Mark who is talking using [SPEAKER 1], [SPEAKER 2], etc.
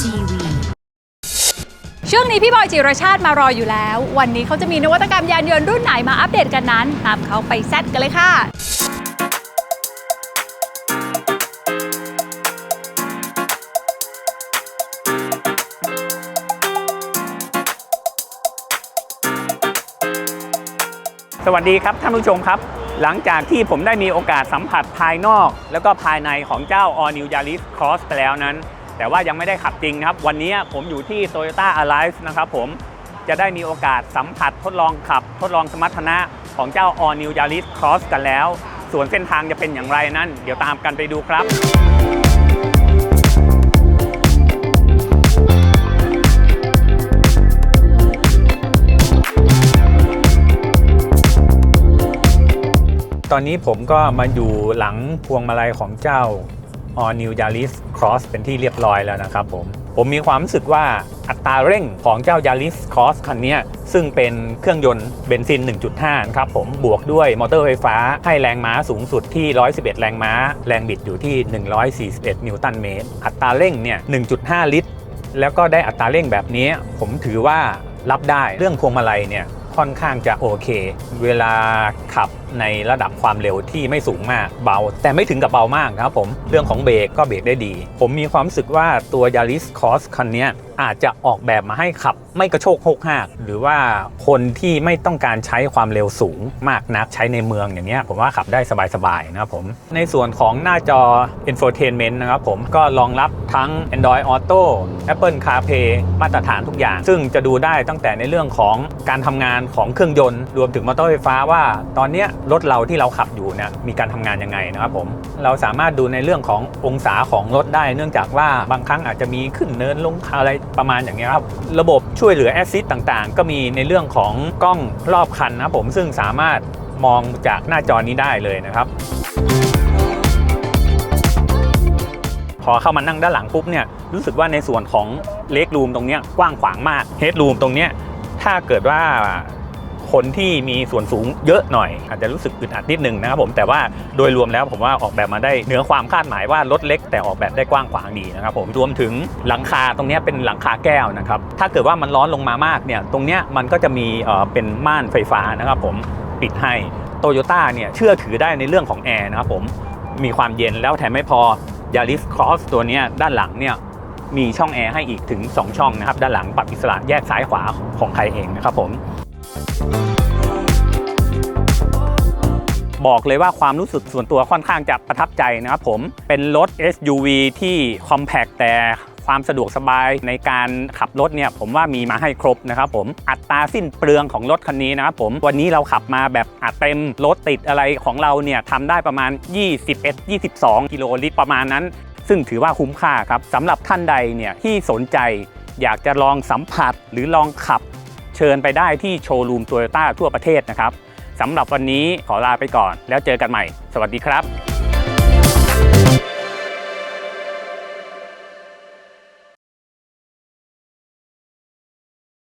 [SPEAKER 1] TV
[SPEAKER 2] ช่วงนี้พี่บอยจิรชาติมารออยู่แล้ว วันนี้เขาจะมีนวัตกรรมยานยนต์รุ่นไหนมาอัปเดตกันนั้น ตามเขาไปแซดกันเลยค่ะ
[SPEAKER 3] สวัสดีครับท่านผู้ชมครับ หลังจากที่ผมได้มีโอกาสสัมผัสภายนอก แล้วก็ภายในของเจ้า All New Yaris Cross ไปแล้วนั้น แต่ว่ายังไม่ได้ขับจริงนะครับ วันนี้ผมอยู่ที่ Toyota Alive นะครับผมจะได้มีโอกาสสัมผัสทดลองขับ ทดลองสมรรถนะของเจ้า All New Yaris Cross กันแล้ว ส่วนเส้นทางจะเป็นอย่างไรนั้น เดี๋ยวตามกันไปดูครับตอนนี้ผมก็มาอยู่หลังพวงมาลัยของเจ้า All New Yaris Cross เป็นที่เรียบร้อยแล้วนะครับผม ผมมีความรู้สึกว่าอัตราเร่งของเจ้า Yaris Cross คันนี้ซึ่งเป็นเครื่องยนต์เบนซิน 1.5นะครับผมบวกด้วยมอเตอร์ไฟฟ้าให้แรงม้าสูงสุดที่ 111 แรงม้า แรงบิดอยู่ที่ 141 นิวตันเมตร อัตราเร่งเนี่ย 1.5 ลิตร แล้วก็ได้อัตราเร่งแบบนี้ ผมถือว่ารับได้เรื่องพวงมาลัยเนี่ยค่อนข้างจะโอเค เวลาขับในระดับความเร็วที่ไม่สูงมากเบา แต่ไม่ถึงกับเบามากนะครับผมเรื่องของเบรกก็เบรกได้ดี ผมมีความรู้สึกว่าตัว Yaris Cross คันนี้อาจจะออกแบบมาให้ขับ ไม่กระโชกหกหากหรือว่าคนที่ไม่ต้องการใช้ความเร็วสูงมากนักใช้ในเมืองอย่างเงี้ยผมว่าขับได้สบายๆนะครับผมในส่วนของหน้าจอ Infotainment นะครับผมก็รองรับทั้ง Android Auto Apple CarPlay มาตรฐานทุกอย่าง ซึ่งจะดูได้ตั้งแต่ในเรื่องของการทำงานของเครื่องยนต์ รวมถึงมอเตอร์ไฟฟ้าว่า ตอนเนี้ยรถเราที่เราขับอยู่เนี่ยมีการทำงานยังไงนะครับผมเราสามารถดูในเรื่องขององศาของรถได้ เนื่องจากว่าบางครั้งอาจจะมีขึ้นเนินลงอะไรประมาณอย่างเงี้ยครับระบบช่วยเหลือแอสซิสต่างๆ ก็มีในเรื่องของกล้องรอบคันนะครับผมซึ่งสามารถมองจากหน้าจอนี้ได้เลยนะครับพอเข้ามานั่งด้านหลังปุ๊บเนี่ยรู้สึกว่าในส่วนของเลกรูมตรงเนี้ยกว้างขวางมากเฮดรูมตรงเนี้ยถ้าเกิดว่า คนที่มีส่วนสูงเยอะหน่อย อาจจะรู้สึกอึดอัดนิดนึงนะครับผมแต่ว่าโดยรวมแล้วผมว่าออกแบบมาได้เหนือความคาดหมายว่ารถเล็กแต่ออกแบบได้กว้างขวางดีนะครับผมรวมถึงหลังคาตรงนี้เป็นหลังคาแก้วนะครับถ้าเกิดว่ามันร้อนลงมามากเนี่ยตรงนี้มันก็จะมีเอ่อเป็นม่านไฟฟ้านะครับผมปิดให้โตโยต้าเนี่ยเชื่อถือได้ในเรื่องของแอร์นะครับผมมีความเย็นแล้วแถมไม่พอ Yaris Cross ตัวนี้ด้านหลังเนี่ยมีช่องแอร์ให้อีกถึง 2 ช่องนะครับ ด้านหลังปรับอิสระแยกซ้ายขวาของใครเองนะครับผม บอกเลยว่าความรู้สึกส่วนตัวค่อนข้างจะประทับใจนะครับผม เป็นรถ SUV ที่ compact แต่ความสะดวกสบายในการขับรถเนี่ยผมว่ามีมาให้ครบนะครับผมอัตราสิ้นเปลืองของรถคันนี้นะครับผมวันนี้เราขับมาแบบอัดเต็มรถติดอะไรของเราเนี่ยทำได้ประมาณ 21-22 กิโลลิตรประมาณนั้น ซึ่งถือว่าคุ้มค่าครับสำหรับท่านใดเนี่ยที่สนใจอยากจะลองสัมผัสหรือลองขับ เชิญไปได้ที่โชว์รูมโตโยต้าทั่วประเทศนะครับ สำหรับวันนี้ขอลาไปก่อน แล้วเจอกันใหม่ สวัสดีครับ